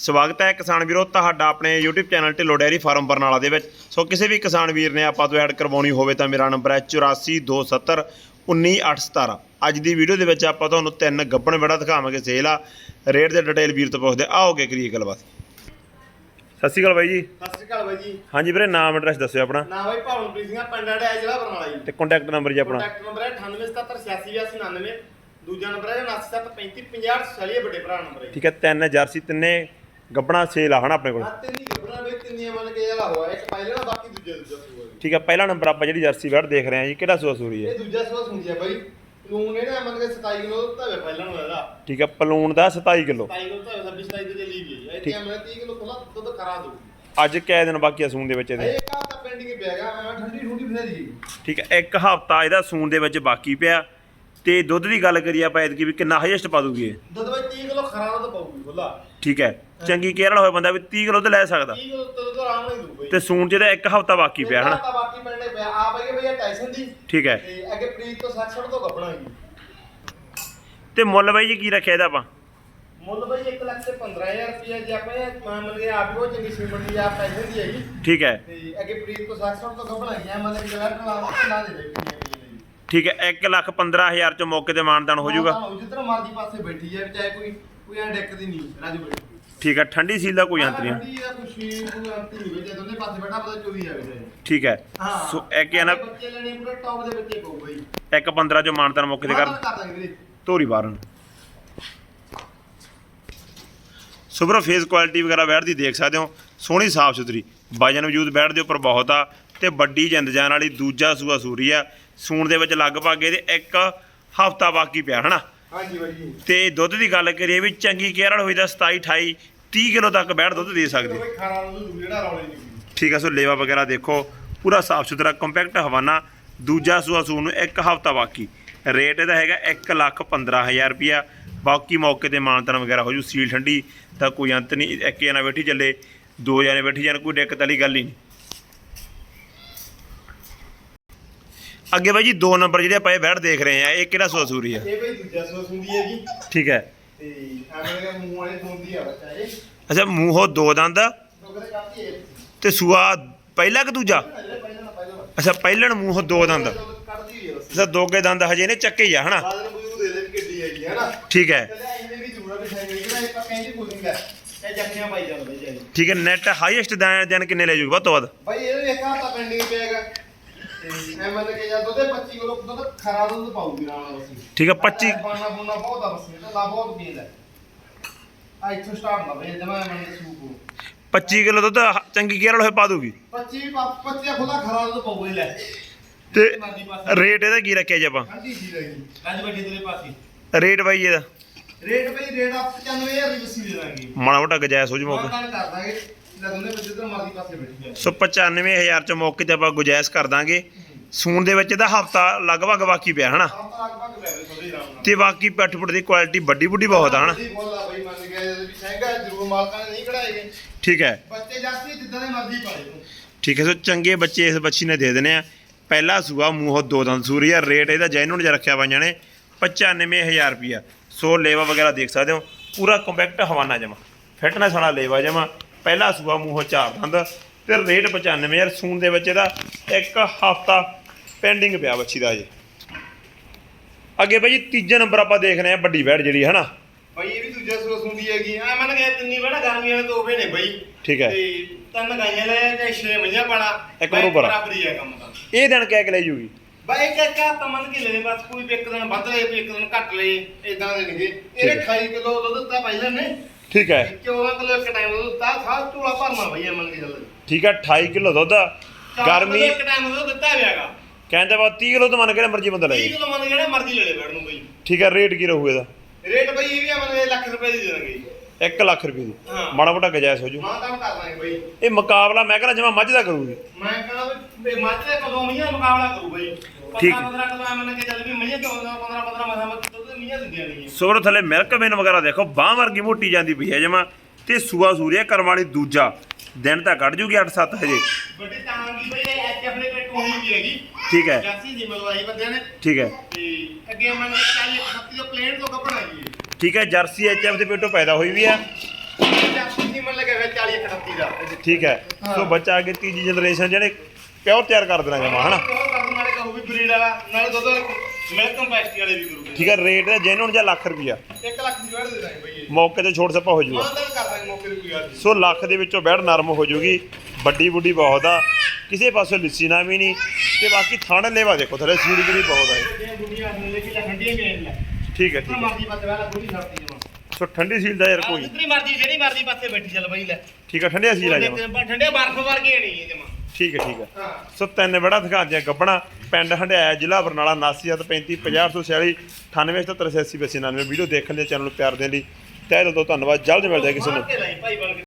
ਸਵਾਗਤ ਹੈ ਕਿਸਾਨ ਵੀਰੋ ਤੁਹਾਡਾ ਆਪਣੇ YouTube channel Dhillon dairy farm Barnala ਦੇ ਵਿੱਚ। ਸੋ ਕਿਸੇ ਵੀ ਕਿਸਾਨ ਵੀਰ ਨੇ ਆਪਾਂ ਤੋਂ ਐਡ ਕਰਵਾਉਣੀ ਹੋਵੇ ਤਾਂ ਮੇਰਾ ਨੰਬਰ ਹੈ 8427 19817 ਅੱਜ ਦੀ ਵੀਡੀਓ ਦੇ ਵਿੱਚ ਆਪਾਂ ਤੁਹਾਨੂੰ ਤਿੰਨ ਗੱਬਣ ਬੜਾ ਦਿਖਾਵਾਂਗੇ ਸੇਲ ਆ ਰੇਟ ਦੇ ਡਿਟੇਲ ਵੀਰ ਤੋਂ ਪੁੱਛਦੇ ਆਓਗੇ ਕਰੀਏ ਗੱਲਬਾਤ। ਸਤਿ ਸ਼੍ਰੀ ਅਕਾਲ ਬਾਈ ਜੀ। ਸਤਿ ਸ਼੍ਰੀ ਅਕਾਲ ਬਾਈ ਜੀ। ਹਾਂਜੀ ਵੀਰੇ ਨਾਮ ਐਡਰੈਸ ਦੱਸਿਓ ਆਪਣਾ। ਨਾ ਬਾਈ ਭਾਵਨਪ੍ਰੀਤ ਸਿੰਘ ਪਿੰਡ ਅੜਿਆ ਜ਼ਿਲ੍ਹਾ ਬਰਨਾਲਾ ਜੀ। ਤੇ ਕੰਟੈਕਟ ਨੰਬਰ ਜੀ ਆਪਣਾ। ਕੰਟੈਕਟ ਨੰਬਰ ਹੈ 9877868299 ਦੂਜਾ ਨੰਬਰ ਹੈ 973550 ਵੱਡੇ ਭਰਾ ਨੰਬਰ ਹੈ। ਠੀਕ ਹੈ ਤਿੰਨ ਜਰਸੀ ਤਿੰਨੇ ਗੱਬਣਾ ਸੇਲ ਆ ਹਨਾ ਆਪਣੇ ਕੋਲ। ਆ ਤਿੰਨੀ ਗੱਬਰਾਂ ਵਿੱਚ ਤਿੰਨੀਆਂ ਮੰਨ ਕੇ ਜਿਹੜਾ ਹੋਇਆ ਇੱਕ ਪਹਿਲੇ ਨਾਲ ਬਾਕੀ ਦੂਜੇ ਦੂਜਾ ਸੂਆ ਜੀ। ਠੀਕ ਹੈ ਪਹਿਲਾ ਨੰਬਰ ਆਪਾਂ ਜਿਹੜੀ ਜਰਸੀ ਬੈਡ ਦੇਖ ਰਹੇ ਹਾਂ ਜੀ ਕਿਹੜਾ ਸੂਆ ਸੂਰੀ ਹੈ? ਇਹ ਦੂਜਾ ਸੂਆ ਸੁਣਦੀ ਆ ਬਾਈ। ਲੂਣ ਇਹਨੇ ਮੰਨ ਕੇ 27 ਕਿਲੋ ਧਾਵੇ ਪਹਿਲਾਂ ਨੂੰ ਇਹਦਾ। ਠੀਕ ਹੈ ਪਲੂਣ ਦਾ 27 ਕਿਲੋ। 27 ਕਿਲੋ ਧਾਵੇ 26 27 ਦੇ ਲਈ ਵੀ ਹੈ ਠੀਕ। ਇਹ ਮੈਂ 30 ਕਿਲੋ ਖੁੱਲਾ ਦੁੱਧ ਕਰਾ ਦੂ ਅੱਜ ਕਿਹ ਦਿਨ ਬਾਕੀ ਆ ਸੂਣ ਦੇ ਵਿੱਚ ਇਹਦੇ। ਇਹ ਕਾ ਤਾਂ ਪੈਂਡਿੰਗ ਪਿਆ ਗਾ ਐਵੇਂ ਠੰਡੀ ਠੰਡੀ ਬਥੇਰੀ ਠੀਕ ਹੈ ਇੱਕ ਹਫਤਾ ਇਹਦਾ ਸੂਣ ਦੇ ਵਿੱਚ ਬਾਕੀ ਪਿਆ। ਤੇ ਦੁੱਧ ਦੀ ਗੱਲ ਕਰੀਏ ਆਪਾਂ ਐਤਕੀ ਵੀ ਕਿੰਨਾ ਹਾਈਐਸਟ ਪਾ ਦੂਗੀ ਇਹ? ਦੁੱਧ ਬਾਈ 30 ਕਿਲੋ ਖਰਾ ਦੁੱਧ ਪਾਊਗੀ ਖੁੱਲਾ ਠੀਕ ਹੈ। ਚੰਗੀ ਕੇਅਰ ਵਾਲਾ ਹੋਇਆ ਬੰਦਾ ਵੀ 30 ਕਿਲੋ ਤੇ ਲੈ ਸਕਦਾ। 30 ਕਿਲੋ ਦੁੱਧ ਤਾਂ ਆਰਾਮ ਨਾਲ ਸੂਣ ਚ ਇਹਦਾ ਇੱਕ ਹਫਤਾ ਬਾਕੀ ਪਿਆ ਹਨਾ? ਤਾਂ ਬਾਕੀ ਪਿੰਡੇ ਪਿਆ। ਆ ਬਈ ਭਈਆ ਟਾਈਸਨ ਦੀ। ਠੀਕ ਹੈ। ਤੇ ਅੱਗੇ ਪ੍ਰੀਤ ਤੋਂ 60 ਤੋਂ ਗੱਪਣਾ ਜੀ। ਤੇ ਮੁੱਲ ਬਾਈ ਜੀ ਕੀ ਰੱਖਿਆ ਇਹਦਾ ਆਪਾਂ? ਮੁੱਲ ਬਈ 1 ਲੱਖ ਤੇ 15000 ਰੁਪਏ ਜੇ ਆਪਾਂ। ਇਹ ਮੰਨ ਲਈਏ ਆਪ ਉਹ ਚੰਗੀ ਸੀਮਟ ਦੀ ਆਪ ਟਾਈਸਨ ਦੀ ਹੈ ਜੀ ਠੀਕ ਹੈ। ਤੇ ਅੱਗੇ ਪ੍ਰੀਤ ਤੋਂ 60 ਤੋਂ ਗੱਪਣਾ ਆ ਮਤਲਬ ਜਿਹੜਾ ਟਲਾ ਲਾ ਦੇ ਦੇ ਠੀਕ ਹੈ 1 ਲੱਖ 15000 ਚ ਮੌਕੇ ਤੇ ਮਾਨਦਾਨ ਹੋ ਜਾਊਗਾ। ਜਿੱਧਰ ਮਰਜ਼ੀ ਪਾਸੇ ਬੈਠੀ ਹੈ ਚਾਹੇ ਕੋਈ ਕੋਈ ਐਂ ਡਿੱਕਦੀ ਨਹੀਂ ਰਾਜੂ ਬੈਠੀ ਠੀਕ ਹੈ ਠੰਡੀ ਸੀਲ ਦਾ ਕੋਈ ਅੰਤ ਨਹੀਂ ਠੰਡੀ ਵਿੱਚ ਦੋਨੇ ਪਾਸੇ ਬੈਠਾ ਪਤਾ ਚਾਹੇ ਠੀਕ ਹੈ। ਸੋ ਇੱਕ ਹੈ ਨਾ ਬੱਚੇ ਲੈਣੇ ਪੂਰੇ ਟੌਪ ਦੇ ਬੱਚੇ ਪਊਗਾ ਜੀ ਇੱਕ 15 ਚ ਮਾਨਦਾਨ ਮੌਕੇ ਤੇ ਕਰ। ਮਾਤਾ ਕਰ ਦਾਂਗੇ ਵੀਰੇ। ਧੋਰੀ ਬਾਰਨ ਸੁਪਰ ਫੇਸ ਕੁਆਲਿਟੀ ਵਗੈਰਾ ਬੈਠ ਦੀ ਦੇਖ ਸਕਦੇ ਹੋ। ਸੋਹਣੀ ਸਾਫ਼ ਸੁਥਰੀ। ਵਜਨ ਵਜੂਦ ਬੈਠ ਦੇ ਉੱਪਰ ਬਹੁਤ ਆ। ਤੇ ਵੱਡੀ ਜਿੰਦ ਜਾਨ ਵਾਲੀ ਦੂਜਾ ਸੂਆ ਸੂਰੀ ਆ। ਸੂਣ ਦੇ ਵਿੱਚ ਲਗਭਗ ਇਹਦੇ ਇੱਕ ਹਫਤਾ ਬਾਕੀ ਪਿਆ ਹਨਾ? ਹਾਂਜੀ ਬਾਈ ਜੀ। ਤੇ ਦੁੱਧ ਦੀ ਗੱਲ ਕਰੀਏ ਵੀ ਚੰਗੀ ਕੇਅਰ ਵਾਲ ਹੋਈ ਤਾਂ 27 28 30 ਕਿਲੋ ਤੱਕ ਬੈਠ ਦੁੱਧ ਦੇ ਸਕਦੀ। ਕੋਈ ਖਾਣਾ ਨੂੰ ਜਿਹੜਾ ਰੌਲੇ ਨਹੀਂ ਠੀਕ ਹੈ ਸੋ ਲੇਵਾ ਵਗੈਰਾ ਦੇਖੋ ਪੂਰਾ ਸਾਫ਼ ਸੁਥਰਾ ਕੰਪੈਕਟ ਹਵਾਨਾ ਦੂਜਾ ਸੂਆ ਸੂਣ ਨੂੰ ਇੱਕ ਹਫਤਾ ਬਾਕੀ। ਰੇਟ ਇਹਦਾ ਹੈਗਾ 1 ਲੱਖ 15000 ਰੁਪਿਆ ਬਾਕੀ ਮੌਕੇ ਤੇ ਮਾਨਤਨ ਵਗੈਰਾ ਹੋ ਜੂ ਸੀਲ ਠੰਡੀ ਤਾਂ ਕੋਈ ਅੰਤ ਨਹੀਂ ਇੱਕ ਜਣਾ ਬੈਠੀ ਚੱਲੇ ਦੋ ਜਣੇ ਬੈਠੀ ਜਾਣ ਕੋਈ ਦਿੱਕਤ ਵਾਲੀ ਗੱਲ ਹੀ ਨਹੀਂ। ਅੱਗੇ ਬਾਈ ਜੀ ਦੋ ਨੰਬਰ ਜਿਹੜੇ ਆਪਾਂ ਇਹ ਬੈਠ ਦੇਖ ਰਹੇ ਆ ਇਹ ਕਿਹੜਾ ਸੂਰੀ ਆ? ਇਹ ਬਈ ਦੂਜਾ ਸੋ ਸੁੰਦੀ ਹੈ ਜੀ। ਠੀਕ ਹੈ। ਤੇ ਐਵੇਂ ਦੇ ਮੂੰਹ ਵਾਲੇ ਸੁੰਦੀ ਆ ਬੱਚਾ ਇਹ। ਅੱਛਾ ਮੂੰਹੋਂ ਦੋ ਦੰਦ। ਹੈ। ਤੇ ਸੂਆ ਪਹਿਲਾ ਕਿ ਦੂਜਾ? ਜਿਹੜੇ ਪਹਿਲਾਂ ਨਾ ਪਹਿਲਾਂ। ਅੱਛਾ ਪਹਿਲਣ ਮੂੰਹੋਂ ਦੋ ਦੰਦ। ਕੱਢਦੀ ਹੈ ਬਸ। ਅੱਛਾ ਦੋਗੇ ਦੰਦ ਹਜੇ ਨੇ ਚੱਕੇ ਹੀ ਆ ਹਨਾ? ਬਾਦ ਨੂੰ ਬੁਝੂ ਦੇ ਦੇ ਵੀ ਕਿੱਡੀ ਹੈਗੀ ਹੈ ਨਾ ਠੀਕ ਹੈ। ਚੱਲਿਆ ਇਹਨੇ ਵੀ ਜੂੜਾ ਵੀ ਹੈ ਜਿਹੜਾ ਇੱਕ ਕਹਿੰਦੀ ਕੁਲਿੰਗ ਹੈ ਇਹ ਜੱਫੀਆਂ ਪਾਈ ਜਾਂਦੇ ਜੀ ਠੀਕ ਹੈ ਨੈਟ ਹਾਈਐਸਟ ਦਿਨ ਕਿੰਨੇ ਲੈ ਜੂਗਾ ਵੱਧ ਤੋਂ ਵੱਧ? ਇਹਦੇ ਇੱਕ ਹੱਥਾ ਪੈਂਡਿੰਗ ਪਿਆਗਾ ਤੇ ਐ ਮਤਲਬ ਕਿ ਜਾਂ ਦੁੱਧੇ 25 ਕਿਲੋ ਦੁੱਧ ਖਰਾ ਦੁੱਧ ਪਾਉਗੀ ਨਾਲ ਨਾਲ ਅਸੀਂ। ਠੀਕ 25 ਬਹੁਤ ਆ ਬਸ ਇਹਦਾ ਲਾ ਬਹੁਤ ਪੀਂਦਾ ਆ ਇੱਥੋਂ ਸਟਾਰਟ ਨਾ ਵੇ ਜਮਾ ਮੈਂ ਸੂਪ 25 ਕਿਲੋ ਦੁੱਧ ਚੰਗੀ ਕੇਅਰ ਵਾਲੇ ਪਾ ਦੂਗੀ। 25 25 ਖੁੱਲਾ ਖਰਾ ਦੁੱਧ ਪਾਉਗਾ ਲੈ। ਤੇ ਰੇਟ ਇਹਦਾ ਕੀ ਰੱਖਿਆ ਜੀ ਆਪਾਂ? ਸੀ ਰਹੀ ਰਾਜ ਵੱਡੀ ਤੇਰੇ ਪਾਸੇ। ਰੇਟ ਬਾਈ ਇਹਦਾ। ਰੇਟ ਬਈ ਰੇਟ ਆ 95000 ਦੀ ਵਸੀ ਦੇ ਦਾਂਗੇ। ਮਾੜਾ ਮੋਟਾ ਗਜਾਇਜ਼ ਹੋ ਜੂ ਹੋਰ ਮੌਕੇ। ਗੱਲ ਕਰ ਦਾਂਗੇ। ਲੈ ਦੋਨੇ ਬੱਚੇ ਤੇ ਮਰਦੀ ਪਾਸੇ ਬੈਠੀ ਆ ਸੋ 95000 ਚ ਮੌਕੇ ਤੇ ਆਪਾਂ ਗੁਜਾਇਜ਼ ਕਰ ਦਾਂਗੇ। ਸੂਣ ਦੇ ਵਿੱਚ ਇਹਦਾ ਹਫਤਾ ਲਗਭਗ ਬਾਕੀ ਪਿਆ ਹਨਾ? ਆਪਾਂ ਲਗਭਗ ਲੈ ਲੈ ਥੋੜੀ ਆਰਾਮ ਨਾਲ। ਤੇ ਬਾਕੀ ਪੱਠ ਪੁੱਠ ਦੀ ਕੁਆਲਿਟੀ ਵੱਡੀ ਬੁੱਢੀ ਬਹੁਤ ਆ ਹਨਾ? ਜੀ ਬੋਲਾ ਬਈ ਮੰਨ ਗਿਆ ਵੀ ਮਹਿੰਗਾ ਜ਼ਰੂਰ ਮਾਲਕਾਂ ਨੇ ਨਹੀਂ ਕਢਾਏਗੇ ਠੀਕ ਹੈ। ਬੱਚੇ ਜਾਸਤੀ ਜਿੱਦਾਂ ਦੇ ਮਰਜ਼ੀ ਪਾਲੇ ਤੂੰ ਠੀਕ ਹੈ ਸੋ ਚੰਗੇ ਬੱਚੇ ਇਸ ਬੱਚੀ ਨੇ ਦੇ ਦੇਣੇ ਆ। ਪਹਿਲਾ ਸੂਆ ਮੂੰਹੋਂ ਦੋ ਦੰਦ ਸੂਰੀ ਆ ਰੇਟ ਇਹਦਾ ਜੈਨੂਨ ਜਿਹਾ ਰੱਖਿਆ ਬਾਈਆਂ ਨੇ 95000 ਰੁਪਿਆ ਸੋ ਲੇਵਾ ਵਗੈਰਾ ਦੇਖ ਸਕਦੇ ਹੋ ਪੂਰਾ ਕੰਪੈਕਟ ਹਵਾਨਾ ਜਮਾ। ਫਿਟਨੈਸ ਵਾਲਾ ਲੇਵਾ ਜਮਾ। ਪਹਿਲਾ ਸੂਆ ਮੂੰਹੋਂ ਚਾਰ ਦੰਦ ਤੇ ਰੇਟ 95000 ਸੂਨ ਦੇ ਵਿੱਚ ਇਹਦਾ ਇੱਕ ਹਫਤਾ ਪੈਂਡਿੰਗ ਪਿਆ ਬੱਚੀ ਦਾ ਜੀ ਅੱਗੇ ਬਾਈ ਜੀ ਤੀਜੇ ਨੰਬਰ ਆਪਾਂ ਦੇਖ ਰਹੇ ਆ ਵੱਡੀ ਵੈੜ ਜਿਹੜੀ ਹੈ ਨਾ ਬਈ ਇਹ ਵੀ ਦੂਜਾ ਸੂਸ ਹੁੰਦੀ ਹੈਗੀ। ਆ ਮੰਨ ਗਿਆ ਤਿੰਨੀ ਬੜਾ ਗਰਮੀਆਂ ਦੇ ਤੋਹਫੇ ਨੇ ਬਈ। ਠੀਕ ਹੈ। ਤੇ ਤਿੰਨ ਗਾਈਆਂ ਲੈ ਤੇ ਛੇ ਮਈਆਂ ਪਾਣਾ ਇੱਕ ਬਰੋਬਰ ਆ। ਬਰਾਬਰੀ ਹੈ ਕੰਮ ਦਾ ਇਹ ਦਿਨ ਕਹਿ ਕੇ ਲੈ ਜੂਗੀ। ਬਈ ਇੱਕ ਇੱਕ ਹੱਥ ਮੰਨ ਕੇ ਲੈ ਲੈ ਬਸ ਕੋਈ ਵੀ ਇੱਕ ਦਿਨ ਵੱਧ ਲਏ ਕੋਈ ਇੱਕ ਦਿਨ ਘੱਟ ਲਏ ਇਦਾਂ ਦੇ ਨਹੀਂਗੇ ਇਹਨੇ 28 ਕਿਲੋ ਦੁੱਧ ਦਿੱਤਾ ਪਹਿਲਾਂ ਨੇ। ਠੀਕ ਹੈ। 14 ਕਿਲੋ ਇੱਕ ਟਾਈਮ ਦੁੱਧ ਦਿੱਤਾ ਸਾਰਾ ਝੋਲਾ ਭਰਨਾ ਬਈ ਇਹ ਮੰਨ ਕੇ ਚੱਲ ਠੀਕ ਹੈ 28 ਕਿਲੋ ਦੁੱਧ ਗਰਮੀ ਇੱਕ ਟਾਈਮ ਦੁੱਧ ਦਿੱਤਾ ਹੋਇਆਗਾ ਕਹਿੰਦੇ ਬਾ 30 ਕਿਲੋ ਤੋਂ ਮੰਨ ਕੇ ਮਰਜ਼ੀ ਬੰਦਾ ਲੈ 30 ਜੇ ਕਿਲੋ ਮੰਨ ਜਿਹੜੇ ਮਰਜ਼ੀ ਲੈ ਲੈ ਬੈਠ ਨੂੰ ਬਈ। ਠੀਕ ਹੈ ਰੇਟ ਕੀ ਰਹੂ ਇਹਦਾ? ਰੇਟ ਬਈ ਇਹ ਵੀ ਆ ਮੰਨ ਲੱਖ ਰੁਪਏ ਦੀ ਦੇ ਦਾਂਗੇ ਜੀ। 1 ਲੱਖ ਰੁਪਏ ਦੀ। ਮਾੜਾ ਮੋਟਾ ਗਜਾਇਜ਼ ਹੋ ਜੂ। ਮਾਂ ਕੰਮ ਕਰ ਦਾਂਗੇ ਬਈ। ਇਹ ਮੁਕਾਬਲਾ ਮੈਂ ਕਹਿੰਦਾ ਜਿਵੇਂ ਮੱਝ ਦਾ ਕਰੂਗੀ। ਮੈਂ ਕਹਿੰਦਾ ਵੀ ਮੱਝ ਦੇ ਕਦੋਂ ਮੀਆਂ ਮੁਕਾਬਲਾ ਕਰੂ ਬਈ। ਠੀਕ। 15 15 ਕਦੋਂ ਐ ਮੰਨ ਕੇ ਚੱਲ ਵੀ ਮੀਆਂ 14 15 15 ਮਸਾਂ ਸੋਰ ਥੱਲੇ ਮਿਲਕ ਵੇਨ ਵਗੈਰਾ ਦੇਖੋ ਬਾਹ ਵਰਗੀ ਮੋਟੀ ਜਾਂਦੀ ਪਈ ਹੈ ਜਮਾ ਤੇ ਸੂਆ ਸੂਰੀਆ ਕਰਮ ਵਾਲੀ ਦੂਜਾ। ਦਿਨ ਤਾਂ ਕੱਢ ਜੂਗੀ 8-7 ਹਜੇ। ਵੱਡੀ ਟਾਂਗੀ ਬਈ ਐਚ ਆਪਣੇ ਪੇ ਟੋਹੀ ਵੀ ਹੈਗੀ। ਠੀਕ ਹੈ। ਜਾਸੀ ਜੀ ਮਲਵਾਈ ਬੰਦਿਆਂ ਨੇ। ਠੀਕ ਹੈ। ਤੇ ਅੱਗੇ ਮੰਨ ਕੇ ਚੱਲ ਇੱਕ ਹੱਥੀ ਦਾ ਪਲੇਟ ਤੋਂ ਕੱਪੜਾ ਜੀ ਠੀਕ ਹੈ ਜਰਸੀ ਐਚਐਫ ਦੇ ਪੇਟੋਂ ਪੈਦਾ ਹੋਈ ਵੀ ਆ ਜਾਸੀ ਦੀ 41 38 ਦਾ। ਠੀਕ ਹੈ। ਸੋ ਬੱਚਾ ਅੱਗੇ ਤੀਜੀ ਜਨਰੇਸ਼ਨ ਜਿਹੜੇ ਪਿਓਰ ਤਿਆਰ ਕਰ ਦੇਣਾ ਜਮਾ ਹਨਾ? ਉਹ ਕਰ ਨਾਲੇ ਕਹੂ ਵੀ ਬਰੀਡ ਵਾਲਾ ਨਾਲੇ ਦੁੱਧ ਵਾਲੇ ਵੀ ਠੀਕ ਹੈ ਰੇਟ ਹੈ ਜੈਨੂਨ ਜਾਂ ਲੱਖ ਰੁਪਿਆ 1 ਲੱਖ ਦੀ ਵੜ ਦੇ ਦਾਂਗੇ ਬਈ ਇਹ। ਮੌਕੇ ਤੇ ਛੋਟ ਸੱਪਾ ਹੋ ਜਾਊਗਾ। ਮਾਂ ਤਾਂ ਕਰ ਦਾਂਗੇ ਮੌਕੇ ਤੇ ਕੋਈ ਗੱਲ ਨਹੀਂ। ਸੋ ਲੱਖ ਦੇ ਵਿੱਚੋਂ ਬੈੜ ਨਰਮ ਹੋ ਜਾਊਗੀ ਵੱਡੀ ਬੁੱਢੀ ਬਹੁਤ ਆ ਕਿਸੇ ਪਾਸੇ ਲਿੱਸੀ ਨਾ ਵੀ ਨਹੀਂ ਤੇ ਬਾਕੀ ਥਣ ਲੇਵਾ ਦੇਖੋ ਥਲੇ ਸੀੜੀ ਜਿਹੜੀ ਬਹੁਤ ਆ ਇਹ। ਇਹ ਦੁਨੀਆ ਨੂੰ ਲੈ ਕੇ ਲੈ ਠੰਡੀਆਂ ਵੀ ਲੈ ਠੀਕ ਹੈ ਠੀਕ ਹੈ। ਵਾਲਾ ਜਮਾ ਸੋ ਠੰਡੀ ਸੀਲ ਦਾ ਯਾਰ ਕੋਈ। ਜਿੱਥੇ ਮਰਜ਼ੀ ਜਿਹੜੀ ਮਰਜ਼ੀ ਪਾਸੇ ਬੈਠੀ ਚੱਲ ਬਈ ਲੈ। ਠੀਕ ਹੈ ਠੰਡਿਆ ਸੀਲ ਆ ਜਾਵਾ ਠੰਡੇ ਬਰਫ਼ ਵਰਗੇ ਨਹੀਂ ਜਮਾ। ਠੀਕ ਹੈ ਠੀਕ ਹੈ। ਸੋ ਤਿੰਨ ਵੜਾ ਦਿਖਾ ਦਿਆਂ ਗੱਬਣਾ, ਪਿੰਡ ਹੰਡਿਆਇਆ, ਜ਼ਿਲ੍ਹਾ ਬਰਨਾਲਾ 7935 5046 98 88 ਵੀਡੀਓ ਦੇਖਣ ਲਈ, ਚੈਨਲ ਨੂੰ ਪਿਆਰ ਦੇਣ ਲਈ। ਤਹਿ ਦਿਲ ਤੋਂ ਧੰਨਵਾਦ, ਜਲਦ ਮਿਲਦੇ ਹਾਂ ਕਿਸੇ ਨੂੰ। ਭਾਈ ਬਣ ਕੇ